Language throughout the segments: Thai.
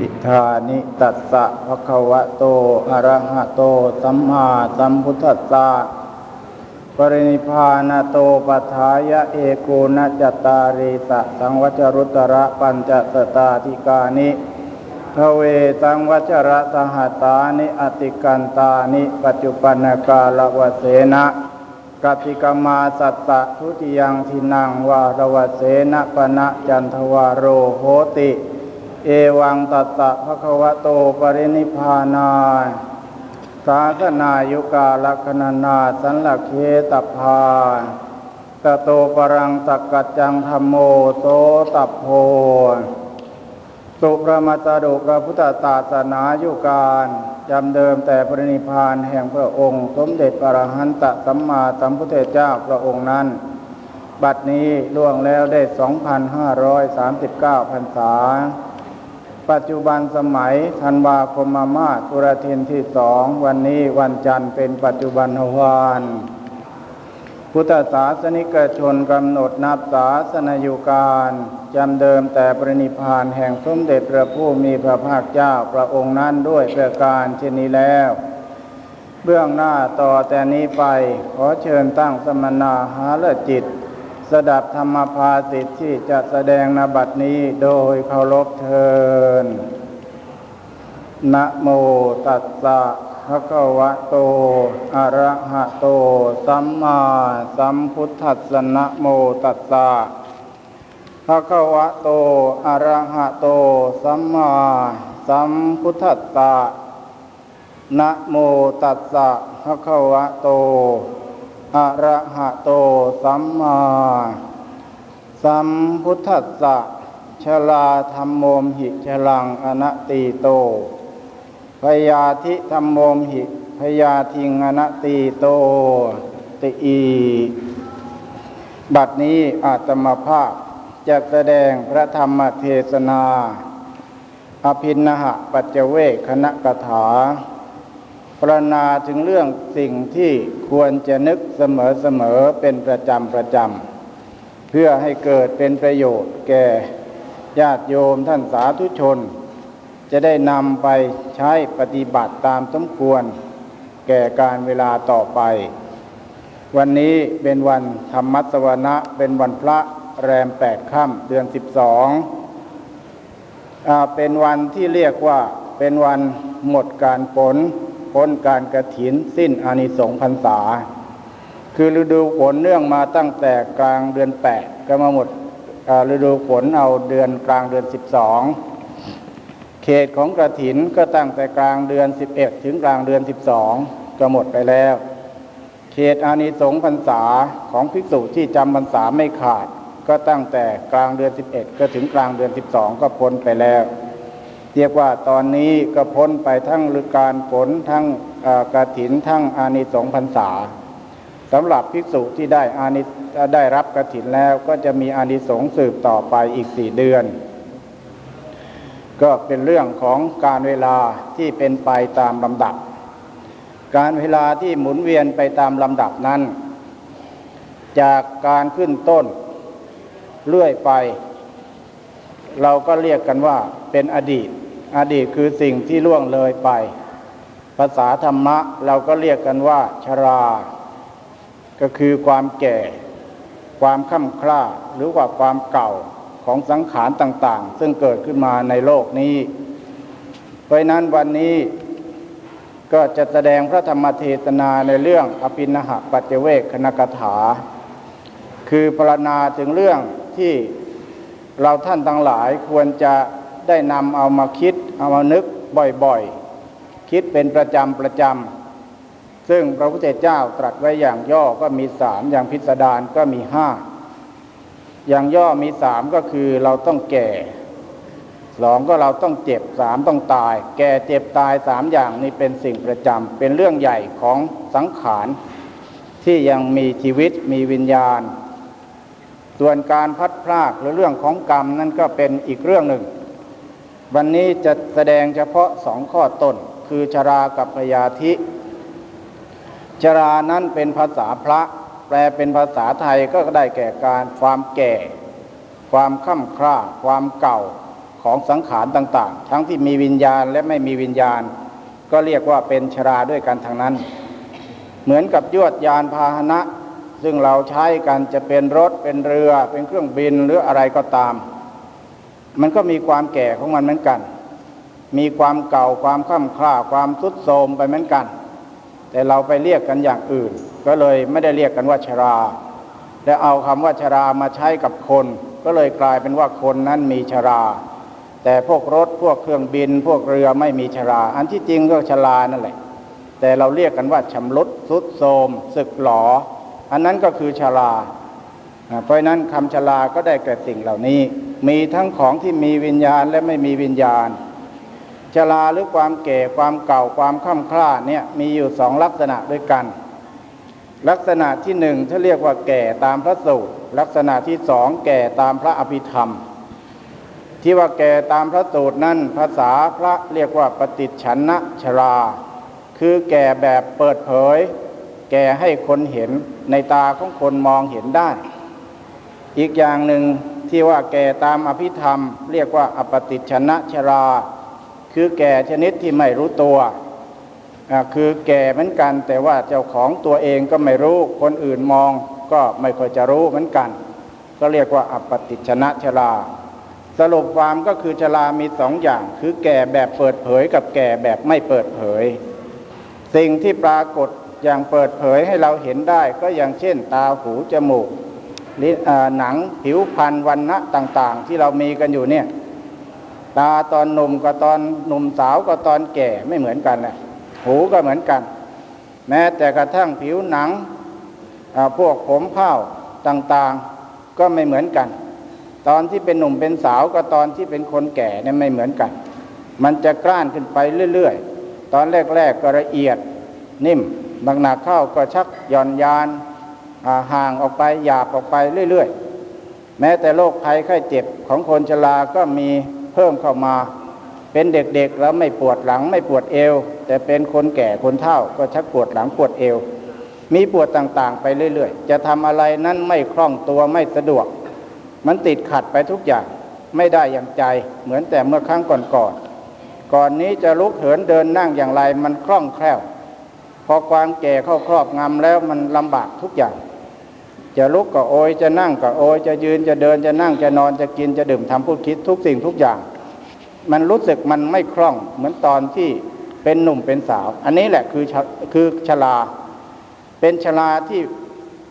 อิธานิตัสสะภะคะวะโต อะระหะโต สัมมาสัมพุทธัสสะ ปรินิพานโตปัฏฐายะเอโกนะจตาริสะสังวัจรุตระปัญจสตาธิกานิทเวสังวัชระสหตานิอติกันตานิ ปัจจุปันกาลวเสนะกติกมาสัตตะทุติยังทินังวารวเสนะปณะจันทวารโรโหติ เอวังตัสสะภะคะวะโตปรินิพานาสาสนายุกาลคณนาสันลเคตพาตโตปรังสักกัจจังธรรมโมโตตัพโพสุประมาตดุพระพุทธศาสนายุการจำเดิมแต่ปรินิพานแห่งพระองค์ สมเด็จพระรหันตสัมมาสัมพุทธเจ้าพระองค์นั้น บัดนี้ล่วงแล้วได้ 2,539พรรษา ปัจจุบันสมัยธันวาคมมามาตุรทินที่สองวันนี้วันจันทร์เป็นปัจจุบันวานพุทธศาสนิกชนกำหนดนับศาสนยุการจำเดิมแต่ปรินิพานแห่งสมเด็จพระผู้มีพระภาคเจ้าพระองค์นั้นด้วยประการเช่นนี้แล้ว เบื้องหน้าต่อแต่นี้ไปขอเชิญตั้งสมณาหาลจิต สดับธรรมภาสิทธิที่จะแสดงนบัดนี้โดยเคารพเทินนะโมตัสสะภะคะวะโต อะระหะโต สัมมาสัมพุทธัสสะนะโมตัสสะภะคะวะโต อะระหะโต สัมมาสัมพุทธัสสะนะโมตัสสะภะคะวะโต อะระหะโตสัมมาสัมพุทธัสสะชลาธรรมโมหิชลังอนตติโตพยาธิธรรมโมหิพยาทิงอนตติโตติอีบัดนี้อาตมาภาพจะแสดงพระธรรมเทศนา อภินหะปัจเจเวคณะกถา รณาถึงเรื่องสิ่งที่ควรจะนึกเสมอๆเป็นประจำประจำเพื่อให้เกิดเป็นประโยชน์แก่ญาติโยมท่านสาธุชน จะได้นำไปใช้ปฏิบัติตามสมควร แก่การเวลาต่อไป วันนี้เป็นวันธรรมัสวนะเป็นวันพระแรมแปดค่ำเดือนสิบสองเป็นวันที่เรียกว่าเป็นวันหมดการผล พ้นการกระถินสิ้นอานิสงส์พรรษา คือฤดูฝนเนื่องมาตั้งแต่กลางเดือนแปดก็มาหมดฤดูฝนเอาเดือนกลางเดือนสิบสองเขตของกระถินก็ตั้งแต่กลางเดือนสิบเอ็ดถึงกลางเดือนสิบสองก็หมดไปแล้ว เขตอานิสงส์พรรษาของภิกษุที่จำพรรษาไม่ขาด ก็ตั้งแต่กลางเดือนสิบเอ็ดก็ถึงกลางเดือนสิบสองก็พ้นไปแล้ว เรียกว่าตอนนี้ก็พ้นไปทั้งฤการผลทั้งกระถินทั้งอานิสงส์พรรษาสำหรับภิกษุที่ได้อานิได้รับกระถินแล้วก็จะมีอานิสงส์สืบต่อไปอีกสี่เดือน ก็เป็นเรื่องของการเวลาที่เป็นไปตามลำดับ การเวลาที่หมุนเวียนไปตามลำดับนั้น จากการขึ้นต้นเลื่อยไป เราก็เรียกกันว่าเป็นอดีต อดีตคือสิ่งที่ล่วงเลยไป ภาษาธรรมะเราก็เรียกกันว่า ชรา ก็คือความแก่ ความค่ำคร่าหรือว่าความเก่าของสังขารต่าง ๆ ซึ่งเกิดขึ้นมาในโลกนี้ เพราะนั้นวันนี้ก็จะแสดงพระธรรมเทศนาในเรื่องอภินหะปัจเจเวคคณกถา คือพรณนาถึงเรื่องที่เราท่านทั้งหลายควรจะ ได้นำเอามาคิดเอามานึกบ่อยๆ คิดเป็นประจำประจำซึ่งพระพุทธเจ้าตรัสไว้อย่างย่อก็มีสามอย่างพิสดารก็มีห้าอย่างย่อมีสามก็คือเราต้องแก่สองก็เราต้องเจ็บสามต้องตาย แก่เจ็บตายสามอย่างนี้เป็นสิ่งประจำเป็นเรื่องใหญ่ของสังขารที่ยังมีชีวิตมีวิญญาณ ส่วนการพัดพลากหรือเรื่องของกรรมนั่นก็เป็นอีกเรื่องหนึ่ง วันนี้จะแสดงเฉพาะสองข้อต้น คือชรากับพยาธิ ชรานั้นเป็นภาษาพระ แปลเป็นภาษาไทยก็ได้แก่การความแก่ ความค่ำคร่า ความเก่าขของสังขารต่าง ๆ ทั้งที่มีวิญญาณและไม่มีวิญญาณ ก็เรียกว่าเป็นชราด้วยกันทางนั้น เหมือนกับยวดยานพาหนะ ซึ่งเราใช้กันจะเป็นรถเป็นเรือเป็นเครื่องบินหรืออะไรก็ตาม มันก็มีความแก่ของมันเหมือนกัน มีความเก่าความค่ำคร่าความทรุดโทรมไปเหมือนกัน แต่เราไปเรียกกันอย่างอื่น ก็เลยไม่ได้เรียกกันว่าชรา และเอาคำว่าชรามาใช้กับคน ก็เลยกลายเป็นว่าคนนั้นมีชรา แต่พวกรถพวกเครื่องบิน พวกเรือไม่มีชรา อันที่จริงก็ชรานั่นแหละ แต่เราเรียกกันว่าชำรุดทรุดโทรมสึกหลอ อันนั้นก็คือชรา เพราะนั้นคำชราก็ได้แก่สิ่งเหล่านี้ มีทั้งของที่มีวิญญาณและไม่มีวิญญาณชราหรือความแก่ความเก่าความค่ำคร่าเนี่ยมีอยู่สองลักษณะด้วยกัน ลักษณะที่หนึ่งถ้าเรียกว่าแก่ตามพระสูตรลักษณะที่สองแก่ตามพระอภิธรรม ที่ว่าแก่ตามพระสูตรนั้นภาษาพระเรียกว่าปฏิชันนะชรา คือแก่แบบเปิดเผย แก่ให้คนเห็นในตาของคนมองเห็นได้ อีกอย่างหนึ่ง ที่ว่าแก่ตามอภิธรรม เรียกว่าอปฏิชนะชรา คือแก่ชนิดที่ไม่รู้ตัวคือแก่เหมือนกัน แต่ว่าเจ้าของตัวเองก็ไม่รู้คนอื่นมองก็ไม่ค่อยจะรู้เหมือนกัน ก็เรียกว่าอปฏิชนะชรา สรุปความก็คือชรามีสองอย่าง คือแก่แบบเปิดเผยกับแก่แบบไม่เปิดเผย สิ่งที่ปรากฏอย่างเปิดเผยให้เราเห็นได้ก็อย่างเช่น ตาหูจมูก หนังผิวพรรณวันณะต่าง ๆ ที่เรามีกันอยู่เนี่ย ตาตอนหนุ่มกับตอนหนุ่มสาวกับตอนแก่ไม่เหมือนกันแหละหูก็เหมือนกัน แม้แต่กระทั่งผิวหนังพวกผมเผ้าต่างๆก็ไม่เหมือนกัน ตอนที่เป็นหนุ่มเป็นสาวกับตอนที่เป็นคนแก่เนี่ยไม่เหมือนกัน มันจะกล้านขึ้นไปเรื่อยๆ ตอนแรกๆก็ละเอียดนิ่มบางหนักเข้าก็ชักหย่อนยาน ห่างออกไปหยาบออกไปเรื่อยๆ แม้แต่โรคภัยไข้เจ็บของคนชราก็มีเพิ่มเข้ามา เป็นเด็กๆแล้วไม่ปวดหลังไม่ปวดเอว แต่เป็นคนแก่คนเฒ่าก็ชักปวดหลังปวดเอว มีปวดต่างๆ ไปเรื่อยๆ จะทำอะไรนั้นไม่คล่องตัวไม่สะดวก มันติดขัดไปทุกอย่างไม่ได้อย่างใจเหมือนแต่เมื่อครั้งก่อนๆก่อนก่อนนี้จะลุกเหินเดินนั่งอย่างไรมันคล่องแคล่ว พอความแก่เข้าครอบงำแล้วมันลำบากทุกอย่าง จะลุกก็โอยจะนั่งก็โอยจะยืนจะเดินจะนั่งจะนอนจะกินจะดื่มทำพูดคิดทุกสิ่งทุกอย่าง มันรู้สึกมันไม่คล่องเหมือนตอนที่เป็นหนุ่มเป็นสาว อันนี้แหละคือคือชราเป็นชราที่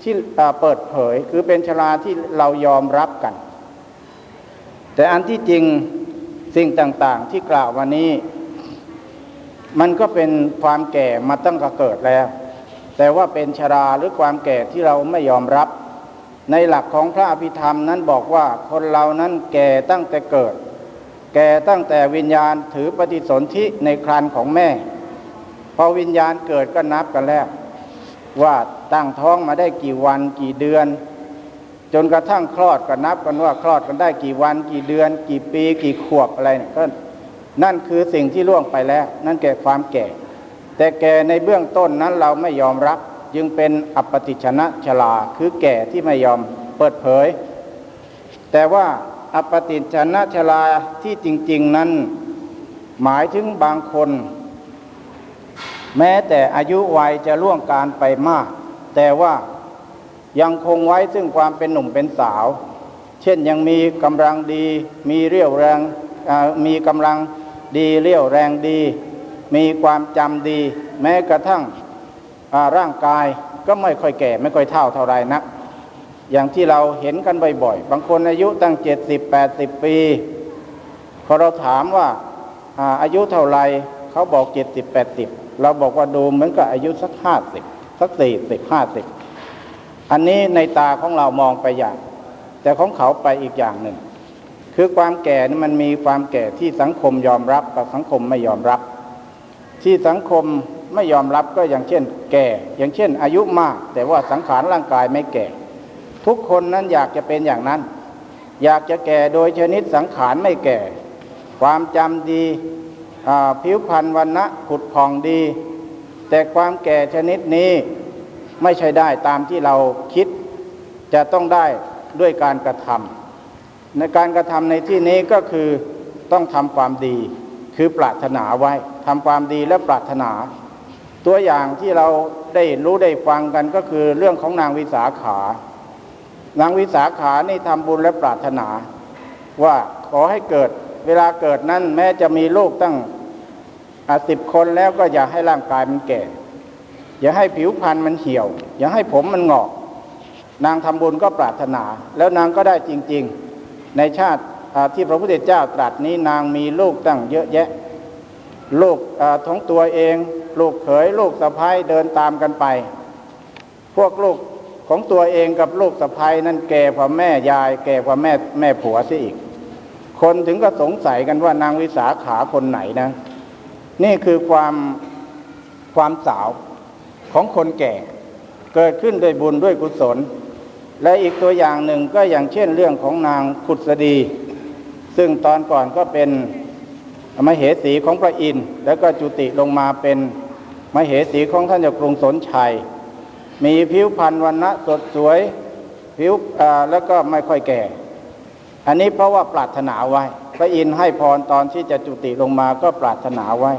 ที่เปิดเผย คือเป็นชราที่เรายอมรับกัน แต่อันที่จริงสิ่งต่าง ๆ ที่กล่าววันนี้ มันก็เป็นความแก่มาตั้งแต่เกิดแล้ว แต่ว่าเป็นชราหรือความแก่ที่เราไม่ยอมรับ ในหลักของพระอภิธรรมนั้นบอกว่าคนเรานั้นแก่ตั้งแต่เกิด แก่ตั้งแต่วิญญาณถือปฏิสนธิในครันของแม่ พอวิญญาณเกิดก็นับกันแล้ว ว่าตั้งท้องมาได้กี่วันกี่เดือน จนกระทั่งคลอดก็นับกันว่าคลอดกันได้กี่วันกี่เดือน กี่ปี กี่ขวบอะไรเนี่ยก็นั่นคือสิ่งที่ล่วงไปแล้ว นั่นแก่ความแก่ แต่แก่ในเบื้องต้นนั้นเราไม่ยอมรับ จึงเป็นอัปติชนะชลาคือแก่ที่ไม่ยอมเปิดเผย แต่ว่าอัปติชนะชลาที่จริง ๆนั้น หมายถึงบางคน แม้แต่อายุวัยจะล่วงการไปมาก แต่ว่ายังคงไว้ซึ่งความเป็นหนุ่มเป็นสาว เช่นยังมีกำลังดี มีเรี่ยวแรงมีกำลังดีเรี่ยวแรงดี มีความจำดี แม้กระทั่งร่างกายก็ไม่ค่อยแก่ ไม่ค่อยเท่าเท่าไรนัก อย่างที่เราเห็นกันบ่อยๆ บางคนอายุตั้ง70 80ปีพอเราถามว่าอาอายุเท่าไรเขาบอก70 80เราบอกว่าดูเหมือนกับอายุสัก50สัก40 50อันนี้ในตาของเรามองไปอย่าง แต่ของเขาไปอีกอย่างหนึ่ง คือความแก่นี่มันมีความแก่ที่สังคมยอมรับกับสังคมไม่ยอมรับ ที่สังคมไม่ยอมรับก็อย่างเช่น แก่ อย่างเช่น อายุมาก แต่ว่าสังขารร่างกายไม่แก่ ทุกคนนั้นอยากจะเป็นอย่างนั้น อยากจะแก่โดยชนิดสังขารไม่แก่ ความจำดีผิวพรรณวันนะผุดผ่องดี แต่ความแก่ชนิดนี้ไม่ใช่ได้ตามที่เราคิด จะต้องได้ด้วยการกระทำในการกระทำในที่นี้ก็คือต้องทำความดีคือปรารถนาไว้ ทำความดีและปรารถนา ตัวอย่างที่เราได้รู้ได้ฟังกันก็คือเรื่องของนางวิสาขา นางวิสาขานี่ทำบุญและปรารถนา ว่าขอให้เกิดเวลาเกิดนั้นแม้จะมีลูกตั้งสิบคนแล้วก็อย่าให้ร่างกายมันแก่ อย่าให้ผิวพรรณมันเหี่ยว อย่าให้ผมมันงอก นางทำบุญก็ปรารถนา แล้วนางก็ได้จริง ๆ ในชาติที่พระพุทธเจ้าตรัสนี้นางมีลูกตั้งเยอะแยะ ลูกท้องตัวเอง ลูกเขยลูกสะพ้ายเดินตามกันไป พวกลูกของตัวเองกับลูกสะพ้ายนั้นแก่กว่าแม่ยาย แก่กว่าแม่แม่ผัวซะอีก คนถึงก็สงสัยกันว่านางวิสาขาคนไหนนะ นี่คือความความสาวของคนแก่เกิดขึ้นด้วยบุญด้วยกุศล และอีกตัวอย่างหนึ่งก็อย่างเช่นเรื่องของนางขุดสดี ซึ่งตอนก่อนก็เป็น มเหสีของพระอินทร์แล้วก็จุติลงมาเป็นมเหสีของท่านเจ้ากรุงสนชัย มีผิวพรรณวันณะสดสวยผิวแล้วก็ไม่ค่อยแก่ อันนี้เพราะว่าปรารถนาไว้ พระอินทร์ให้พรตอนที่จะจุติลงมาก็ปรารถนาไว้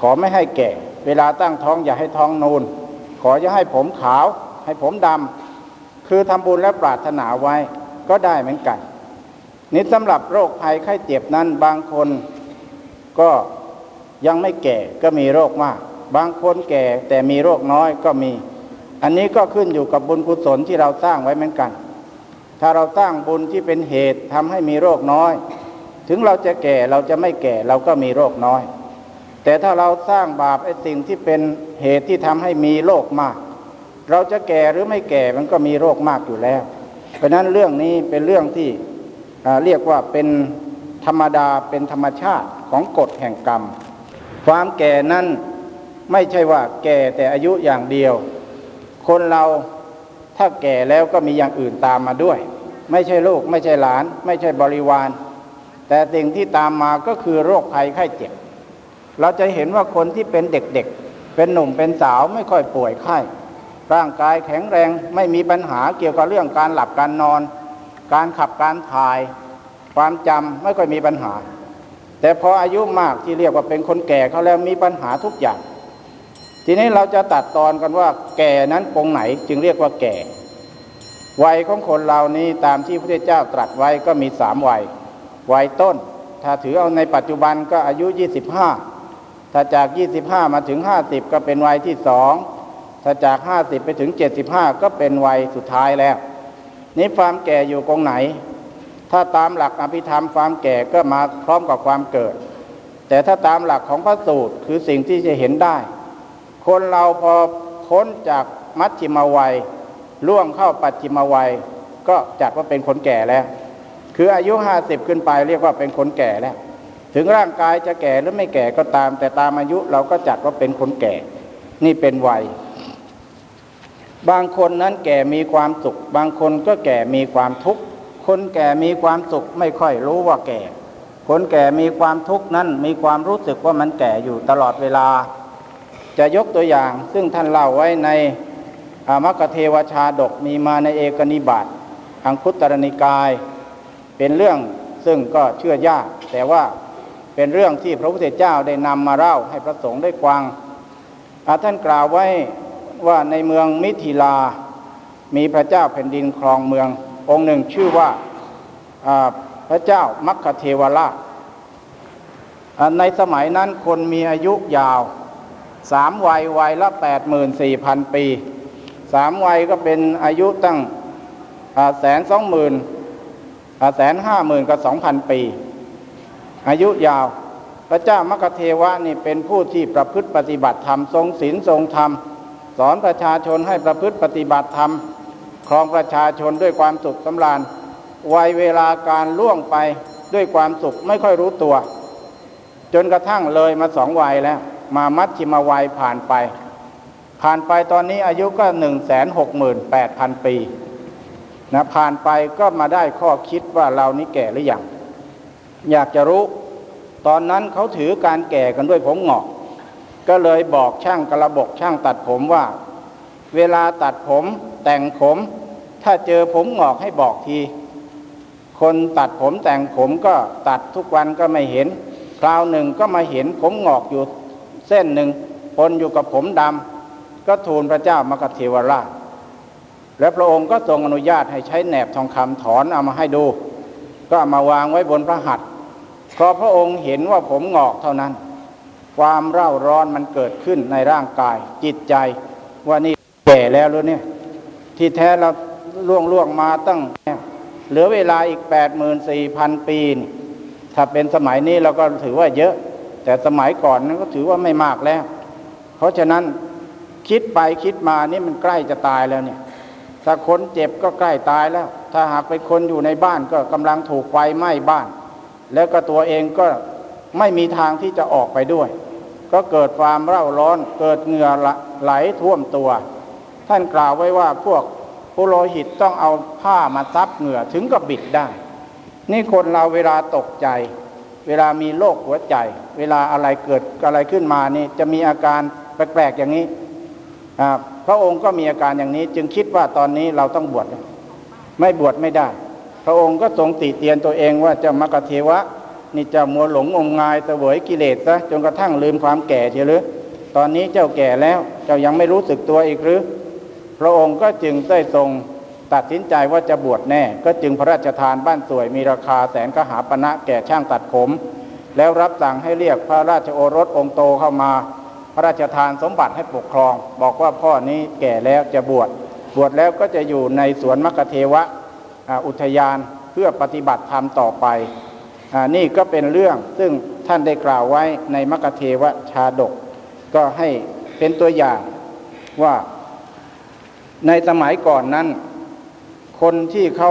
ขอไม่ให้แก่ เวลาตั้งท้องอย่าให้ท้องนูนขอจะให้ผมขาว ให้ผมดำคือทำบุญและปรารถนาไว้ก็ได้เหมือนกันนี่สำหรับโรคภัยไข้เจ็บนั้นบางคน ก็ยังไม่แก่ก็มีโรคมาก บางคนแก่แต่มีโรคน้อยก็มี อันนี้ก็ขึ้นอยู่กับบุญกุศลที่เราสร้างไว้เหมือนกัน ถ้าเราสร้างบุญที่เป็นเหตุทำให้มีโรคน้อย ถึงเราจะแก่เราจะไม่แก่เราก็มีโรคน้อย แต่ถ้าเราสร้างบาปไอ้สิ่งที่เป็นเหตุที่ทำให้มีโรคมาก เราจะแก่หรือไม่แก่มันก็มีโรคมากอยู่แล้ว เพราะนั้นเรื่องนี้เป็นเรื่องที่เรียกว่าเป็น ธรรมดาเป็นธรรมชาติของกฎแห่งกรรม ความแก่นั้นไม่ใช่ว่าแก่แต่อายุอย่างเดียว คนเราถ้าแก่แล้วก็มีอย่างอื่นตามมาด้วย ไม่ใช่ลูกไม่ใช่หลาน ไม่ใช่บริวาร แต่สิ่งที่ตามมาก็คือโรคภัยไข้เจ็บ เราจะเห็นว่าคนที่เป็นเด็กๆ เป็นหนุ่มเป็นสาวไม่ค่อยป่วยไข้ ร่างกายแข็งแรงไม่มีปัญหาเกี่ยวกับเรื่องการหลับการนอน การขับการถ่าย ความจำไม่ค่อยมีปัญหา แต่พออายุมากที่เรียกว่าเป็นคนแก่เขาแล้วมีปัญหาทุกอย่าง ทีนี้เราจะตัดตอนกันว่า แก่นั้นปงไหนจึงเรียกว่าแก่ วัยของคนเรานี้ตามที่พระเจ้าตรัสไว้ก็มีสามวัย วัยต้น ถ้าถือเอาในปัจจุบันก็อายุ 25 ถ้าจาก 25 มาถึง 50 ก็เป็นวัยที่สองถ้าจาก 50 ไปถึง 75 ก็เป็นวัยสุดท้ายแล้ว นี่ความแก่อยู่ตรงไหน ถ้าตามหลักอภิธรรมความแก่ก็มาพร้อมกับความเกิด แต่ถ้าตามหลักของพระสูตรคือสิ่งที่จะเห็นได้ คนเราพอพ้นจากมัชชิมวัยล่วงเข้าปัจฉิมวัย ก็จัดว่าเป็นคนแก่แล้ว คืออายุห้าสิบขึ้นไปเรียกว่าเป็นคนแก่แล้ว ถึงร่างกายจะแก่หรือไม่แก่ก็ตาม แต่ตามอายุเราก็จัดว่าเป็นคนแก่ นี่เป็นวัย บางคนนั้นแก่มีความสุข บางคนก็แก่มีความทุกข์ คนแก่มีความสุขไม่ค่อยรู้ว่าแก่ คนแก่มีความทุกข์นั้นมีความรู้สึกว่ามันแก่อยู่ตลอดเวลา จะยกตัวอย่างซึ่งท่านเล่าไว้ในอามกเทวชาดกมีมาในเอกนิบาตอังคุตรนิกาย เป็นเรื่องซึ่งก็เชื่อยาก แต่ว่าเป็นเรื่องที่พระพุทธเจ้าได้นำมาเล่าให้พระสงฆ์ได้ฟังท่านกล่าวไว้ว่าในเมืองมิถิลา มีพระเจ้าแผ่นดินครองเมือง องค์หนึ่งชื่อว่าพระเจ้ามัคคเทวราชในสมัยนั้นคนมีอายุยาวสามวัยวัยละแปดหมื่นสี่พันปีสามวัยก็เป็นอายุตั้งแสนสองหมื่นแสนห้าหมื่นกับสองพันปี อายุยาว พระเจ้ามกเทวะนี่เป็นผู้ที่ประพฤติปฏิบัติธรรม ทรงศีลทรงธรรม สอนประชาชนให้ประพฤติปฏิบัติธรรม ครองประชาชนด้วยความสุขสำราญวัยเวลาการล่วงไปด้วยความสุขไม่ค่อยรู้ตัว จนกระทั่งเลยมาสองวัยแล้ว มามัดชิมาวัยผ่านไป ผ่านไปตอนนี้อายุก็หนึ่งแสนหกหมื่นแปดพันปีนะผ่านไปก็มาได้ข้อคิดว่าเรานี้แก่หรืออยังอยากจะรู้ ตอนนั้นเขาถือการแก่กันด้วยผมหงอก ก็เลยบอกช่างกระบอกช่างตัดผมว่า เวลาตัดผมแต่งผม ถ้าเจอผมหงอกให้บอกที คนตัดผมแต่งผมก็ตัดทุกวันก็ไม่เห็น คราวหนึ่งก็มาเห็นผมงอกอยู่เส้นหนึ่งปนอยู่กับผมดำก็ทูลพระเจ้ามกเทวราช และพระองค์ก็ทรงอนุญาตให้ใช้แหนบทองคำถอนเอามาให้ดู ก็มาวางไว้บนพระหัตถ์พอพระองค์เห็นว่าผมงอกเท่านั้น ความเร่าร้อนมันเกิดขึ้นในร่างกายจิตใจว่านี่ แก่แล้วรือเนี่ย ที่แท้เราล่วงล่วงมาตั้ง เหลือเวลาอีกแปดหมื่นสี่พันปีนี่ถ้าเป็นสมัยนี้เราก็ถือว่าเยอะ แต่สมัยก่อนนั้นก็ถือว่าไม่มากแล้ว เพราะฉะนั้นคิดไปคิดมานี่มันใกล้จะตายแล้วเนี่ย ถ้าคนเจ็บก็ใกล้ตายแล้ว ถ้าหากเป็นคนอยู่ในบ้านก็กำลังถูกไฟไหม้บ้าน แล้วก็ตัวเองก็ไม่มีทางที่จะออกไปด้วย ก็เกิดความเร่าร้อน เกิดเหงื่อไหลท่วมตัว ท่านกล่าวไว้ว่าพวกผู้โลหิตต้องเอาผ้ามาซับเหงื่อถึงกับบิดได้ นี่คนเราเวลาตกใจ เวลามีโรคหัวใจ เวลาอะไรเกิดอะไรขึ้นมานี่จะมีอาการแปลกๆอย่างนี้พระองค์ก็มีอาการอย่างนี้ จึงคิดว่าตอนนี้เราต้องบวชไม่บวชไม่ได้ พระองค์ก็ทรงติเตียนตัวเองว่าจะมกเทวะ นี่จะมัวหลงงมงายเสวยกิเลสซะจนกระทั่งลืมความแก่เฉยหรือตอนนี้เจ้าแก่แล้วเจ้ายังไม่รู้สึกตัวอีกหรือ พระองค์ก็จึงได้ทรงตัดสินใจว่าจะบวชแน่ ก็จึงพระราชทานบ้านสวยมีราคาแสนกหาปณะแก่ช่างตัดผม แล้วรับสั่งให้เรียกพระราชโอรสองค์โตเข้ามา พระราชทานสมบัติให้ปกครอง บอกว่าพ่อนี้แก่แล้วจะบวชบวชแล้วก็จะอยู่ในสวนมกเทวะอุทยานเพื่อปฏิบัติธรรมต่อไปนี่ก็เป็นเรื่องซึ่งท่านได้กล่าวไว้ในมกเทวะชาดก ก็ให้เป็นตัวอย่างว่า ในสมัยก่อนนั้น คนที่เขา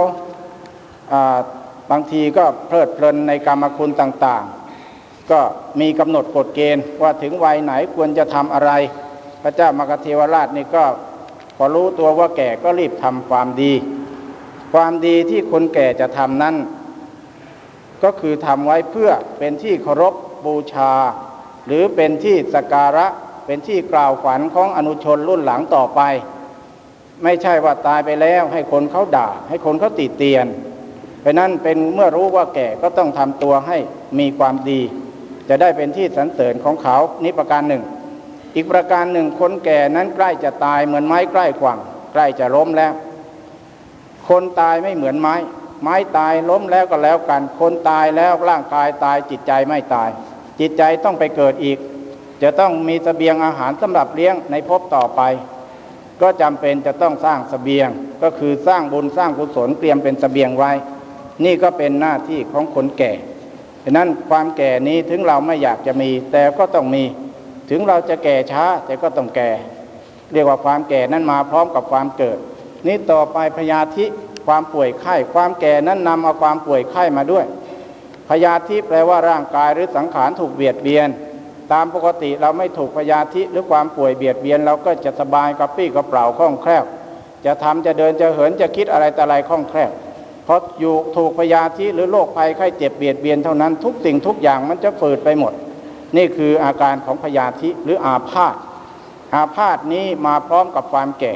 บางทีก็เพลิดเพลินในกรรมคุณต่างๆ ก็มีกำหนดกฎเกณฑ์ว่าถึงวัยไหนควรจะทำอะไร พระเจ้ามกเทวราชนี่ก็พอรู้ตัวว่าแก่ก็รีบทำความดี ความดีที่คนแก่จะทำนั้น ก็คือทำไว้เพื่อเป็นที่เคารพบูชา หรือเป็นที่สการะเป็นที่กล่าวขวัญของอนุชนรุ่นหลังต่อไป ไม่ใช่ว่าตายไปแล้ว ให้คนเขาด่า ให้คนเขาติเตียน เพราะนั้นเป็นเมื่อรู้ว่าแก่ก็ต้องทำตัวให้มีความดี จะได้เป็นที่สรรเสริญของเขานี่ประการหนึ่ง อีกประการหนึ่งคนแก่นั้นใกล้จะตายเหมือนไม้ใกล้ขวางใกล้จะล้มแล้ว คนตายไม่เหมือนไม้ ไม้ตายล้มแล้วก็แล้วกัน คนตายแล้วร่างกายตายจิตใจไม่ตาย จิตใจต้องไปเกิดอีก จะต้องมีสเสบียงอาหารสำหรับเลี้ยงในภพต่อไป ก็จำเป็นจะต้องสร้างสเสบียง ก็คือสร้างบุญสร้างกุศลเตรียมเป็นสเสบียงไว้ นี่ก็เป็นหน้าที่ของคนแก่ฉะนั้นความแก่นี้ถึงเราไม่อยากจะมี แต่ก็ต้องมี ถึงเราจะแก่ช้าแต่ก็ต้องแก่ เรียกว่าความแก่นั้นมาพร้อมกับความเกิด นี่ต่อไปพยาธิความป่วยไข้ความแก่นั้นนำเอาความป่วยไข้มาด้วยพยาธิแปลว่าร่างกายหรือสังขารถูกเบียดเบียน ตามปกติเราไม่ถูกพยาธิหรือความป่วยเบียดเบียน เราก็จะสบายกระปี้กระเป๋าคล่องแคล่ว จะทำจะเดินจะเหินจะคิดอะไรแต่อะไรคล่องแคล่วเพราะอยู่ถูกพยาธิหรือโรคภัยไข้เจ็บเบียดเบียนเท่านั้นทุกสิ่งทุกอย่างมันจะฝืดไปหมด นี่คืออาการของพยาธิหรืออาพาธอาพาธนี้มาพร้อมกับความแก่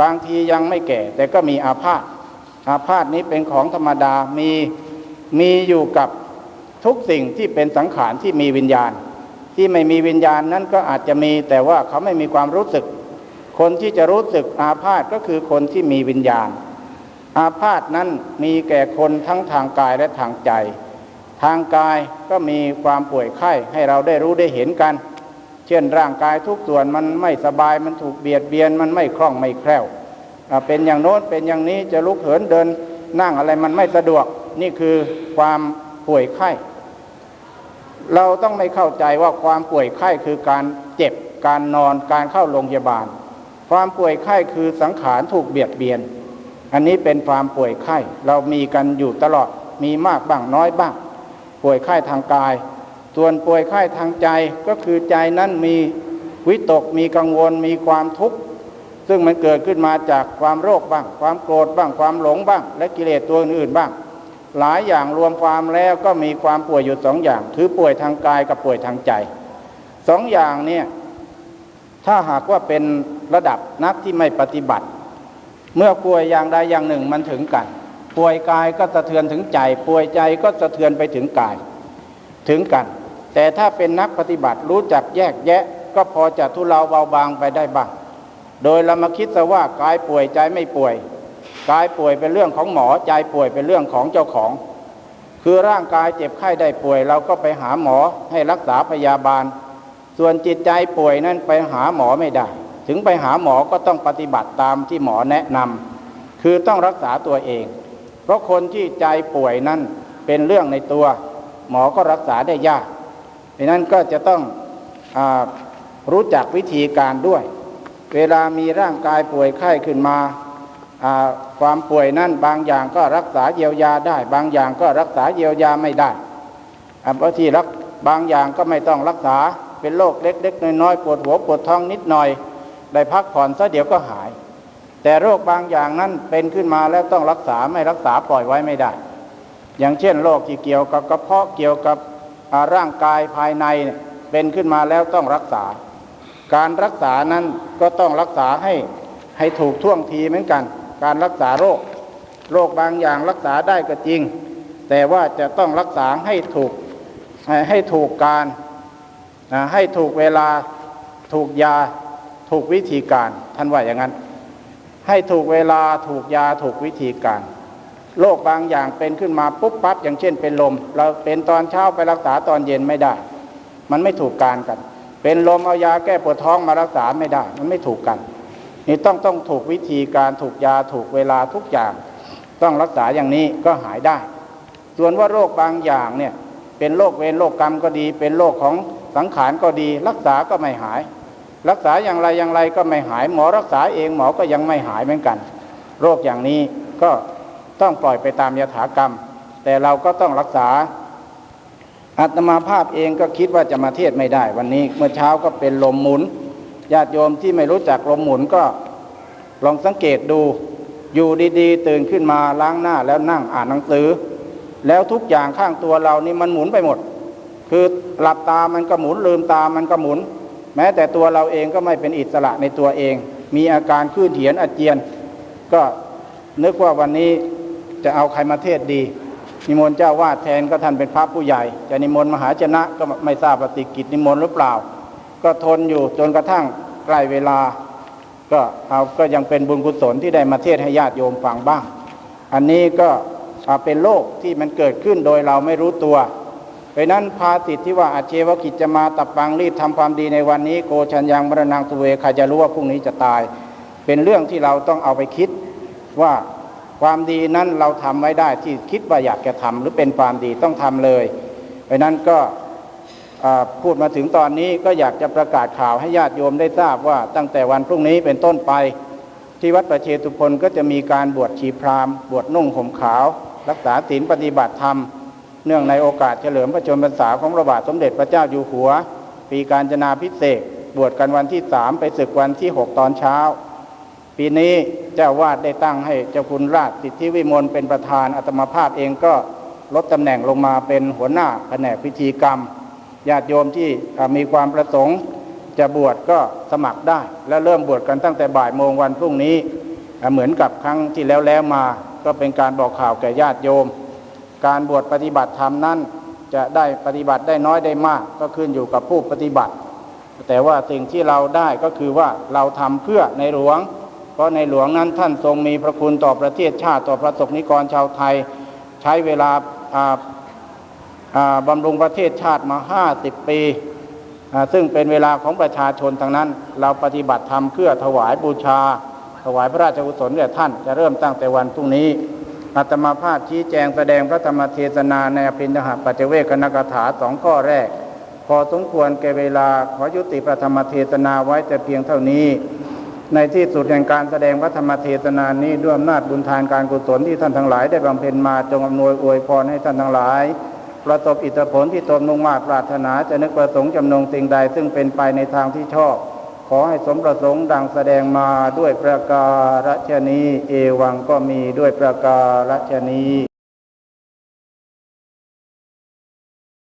บางทียังไม่แก่ แต่ก็มีอาพาธอาพาธนี้เป็นของธรรมดามีมีอยู่กับทุกสิ่งที่เป็นสังขารที่มีวิญญาณ ที่ไม่มีวิญญาณนั้นก็อาจจะมีแต่ว่าเขาไม่มีความรู้สึก คนที่จะรู้สึกอาพาธก็คือคนที่มีวิญญาณ อาพาธนั้นมีแก่คนทั้งทางกายและทางใจ ทางกายก็มีความป่วยไข้ให้เราได้รู้ได้เห็นกัน เช่นร่างกายทุกส่วนมันไม่สบายมันถูกเบียดเบียนมันไม่คล่องไม่แคล่วเป็นอย่างโน้นเป็นอย่างนี้จะลุกเหินเดินนั่งอะไรมันไม่สะดวกนี่คือความป่วยไข้ เราต้องไม่เข้าใจว่าความป่วยไข้คือการเจ็บ การนอน การเข้าโรงพยาบาล ความป่วยไข้คือสังขารถูกเบียดเบียน อันนี้เป็นความป่วยไข้ เรามีกันอยู่ตลอด มีมากบ้างน้อยบ้าง ป่วยไข้ทางกาย ส่วนป่วยไข้ทางใจก็คือใจนั้นมีวิตก มีกังวล มีความทุกข์ ซึ่งมันเกิดขึ้นมาจากความโรคบ้าง ความโกรธบ้าง ความหลงบ้าง และกิเลสตัวอื่นบ้าง หลายอย่างรวมความแล้วก็มีความป่วยอยู่สองอย่าง คือป่วยทางกายกับป่วยทางใจสองอย่างเนี่ยถ้าหากว่าเป็นระดับนักที่ไม่ปฏิบัติ เมื่อป่วยอย่างใดอย่างหนึ่งมันถึงกัน ป่วยกายก็สะเทือนถึงใจ ป่วยใจก็สะเทือนไปถึงกาย ถึงกัน แต่ถ้าเป็นนักปฏิบัติรู้จักแยกแยะ ก็พอจะทุเลาเบาบางไปได้บ้าง โดยเรามาคิดซะว่ากายป่วยใจไม่ป่วย กายป่วยเป็นเรื่องของหมอใจป่วยเป็นเรื่องของเจ้าของ คือร่างกายเจ็บไข้ได้ป่วย เราก็ไปหาหมอให้รักษาพยาบาล ส่วนจิตใจป่วยนั้นไปหาหมอไม่ได้ ถึงไปหาหมอก็ต้องปฏิบัติตามที่หมอแนะนำคือต้องรักษาตัวเอง เพราะคนที่ใจป่วยนั้นเป็นเรื่องในตัว หมอก็รักษาได้ยากดังนั้นก็จะต้องอรู้จักวิธีการด้วย เวลามีร่างกายป่วยไข้ขึ้นมา ความป่วยนั้นบางอย่างก็รักษาเยียวยาได้ บางอย่างก็รักษาเยียวยาไม่ได้บางทีรักบางอย่างก็ไม่ต้องรักษาเป็นโรคเล็กๆน้อยๆปวดหัวปวดท้องนิดหน่อย ได้พักผ่อนซะเดี๋ยวก็หาย แต่โรคบางอย่างนั้นเป็นขึ้นมาแล้วต้องรักษาไม่รักษาปล่อยไว้ไม่ได้ อย่างเช่นโรคที่เกี่ยวกับกระเพาะเกี่ยวกับร่างกายภายในเป็นขึ้นมาแล้วต้องรักษา การรักษานั้นก็ต้องรักษาให้ให้ถูกท่วงทีเหมือนกัน การรักษาโรค โรคบางอย่างรักษาได้ก็จริง แต่ว่าจะต้องรักษาให้ถูกให้ถูกการให้ถูกเวลาถูกยาถูกวิธีการท่านว่าอย่างนั้น ให้ถูกเวลาถูกยาถูกวิธีการโรคบางอย่างเป็นขึ้นมาปุ๊บปั๊บอย่างเช่นเป็นลม เราเป็นตอนเช้าไปรักษาตอนเย็นไม่ได้ มันไม่ถูกการกัน เป็นลมเอายาแก้ปวดท้องมารักษาไม่ได้ มันไม่ถูกกัน นี่ต้องต้องถูกวิธีการถูกยาถูกเวลาทุกอย่าง ต้องรักษาอย่างนี้ก็หายได้ ส่วนว่าโรคบางอย่างเนี่ยเป็นโรคเวรโรคกรรมก็ดี เป็นโรคของสังขารก็ดี รักษาก็ไม่หาย รักษาอย่างไรอย่างไรก็ไม่หาย หมอรักษาเองหมอก็ยังไม่หายเหมือนกัน โรคอย่างนี้ก็ต้องปล่อยไปตามยถากรรม แต่เราก็ต้องรักษาอาตมาภาพเองก็คิดว่าจะมาเทศไม่ได้ วันนี้เมื่อเช้าก็เป็นลมหมุน ญาติโยมที่ไม่รู้จักลมหมุนก็ลองสังเกตดูอยู่ดีๆ ตื่นขึ้นมาล้างหน้าแล้วนั่งอ่านหนังสือ แล้วทุกอย่างข้างตัวเรานี่มันหมุนไปหมด คือหลับตามันก็หมุนลืมตามันก็หมุน แม้แต่ตัวเราเองก็ไม่เป็นอิสระในตัวเอง มีอาการคลื่นเถียนอาเจียน ก็นึกว่าวันนี้จะเอาใครมาเทศดี นิมนต์เจ้าวาดแทนก็ท่านเป็นพระผู้ใหญ่ จะนิมนต์มหาชนะก็ไม่ทราบปฏิกิจนิมนต์หรือเปล่า ก็ทนอยู่จนกระทั่งใกล้เวลา ก็เอาก็ยังเป็นบุญกุศลที่ได้มาเทศให้ญาติโยมฟังบ้าง อันนี้ก็เป็นโรคที่มันเกิดขึ้นโดยเราไม่รู้ตัวเพราะนั้นภาสิทธิที่ว่าอาเชวกิจจะมาตับปังรีบทำความดีในวันนี้โกชัญญังมรณังสุเวใครจะรู้ว่าพรุ่งนี้จะตาย เป็นเรื่องที่เราต้องเอาไปคิดว่าความดีนั้นเราทำไว้ได้ที่คิดว่าอยากจะทำหรือเป็นความดีต้องทำเลย เพราะนั้นก็ พูดมาถึงตอนนี้ก็อยากจะประกาศข่าวให้ญาติโยมได้ทราบว่า ตั้งแต่วันพรุ่งนี้เป็นต้นไป ที่วัดประเชตุพนก็จะมีการบวชชีพราหมณ์บวชนุ่งห่มขาว รักษาศีลปฏิบัติธรรม เนื่องในโอกาสเฉลิมพระชนมพรรษาของพระบาทสมเด็จพระเจ้าอยู่หัว ปีการจนาพิเศษบวชกันวันที่สามไปศึกวันที่หกตอนเช้า ปีนี้เจ้าวาดได้ตั้งให้เจ้าคุณราชสิทธิวิมลเป็นประธานอาตมาภาพเองก็ลดตำแหน่งลงมาเป็นหัวหน้าแผนกพิธีกรรม ญาติโยมที่มีความประสงค์จะบวชก็สมัครได้ และเริ่มบวชกันตั้งแต่บ่ายโมงวันพรุ่งนี้ เหมือนกับครั้งที่แล้วแล้วมา ก็เป็นการบอกข่าวแก่ญาติโยม การบวชปฏิบัติธรรมนั้น จะได้ปฏิบัติได้น้อยได้มาก ก็ขึ้นอยู่กับผู้ปฏิบัติ แต่ว่าสิ่งที่เราได้ก็คือว่าเราทำเพื่อในหลวง เพราะในหลวงนั้นท่านทรงมีพระคุณต่อประเทศชาติต่อประสบนิกรชาวไทย ใช้เวลา บำรุงประเทศชาติมา 50 ปี ซึ่งเป็นเวลาของประชาชนทั้งนั้น เราปฏิบัติธรรมเพื่อถวายบูชา ถวายพระราชกุศลแด่ท่านจะเริ่มตั้งแต่วันพรุ่งนี้อาตมาภาพชี้แจงแสดงพระธรรมเทศนาในอภินหปัจเจเวกนกถาสองข้อแรก พอสมควรแก่เวลาขอยุติพระธรรมเทศนาไว้แต่เพียงเท่านี้ ในที่สุดแห่งการแสดงพระธรรมเทศนานี้ด้วยอำนาจบุญทานการกุศลที่ท่านทั้งหลายได้บำเพ็ญมาจงอำนวยอวยพรให้ท่านทั้งหลาย ประสบอิทธิผลที่ตนมุ่งมาปรารถนาจะนึกประสงค์จำนงสิ่งใด ซึ่งเป็นไปในทางที่ชอบ ขอให้สมประสงค์ดังแสดงมาด้วยประการฉนี้เอวังก็มีด้วยประการฉนี้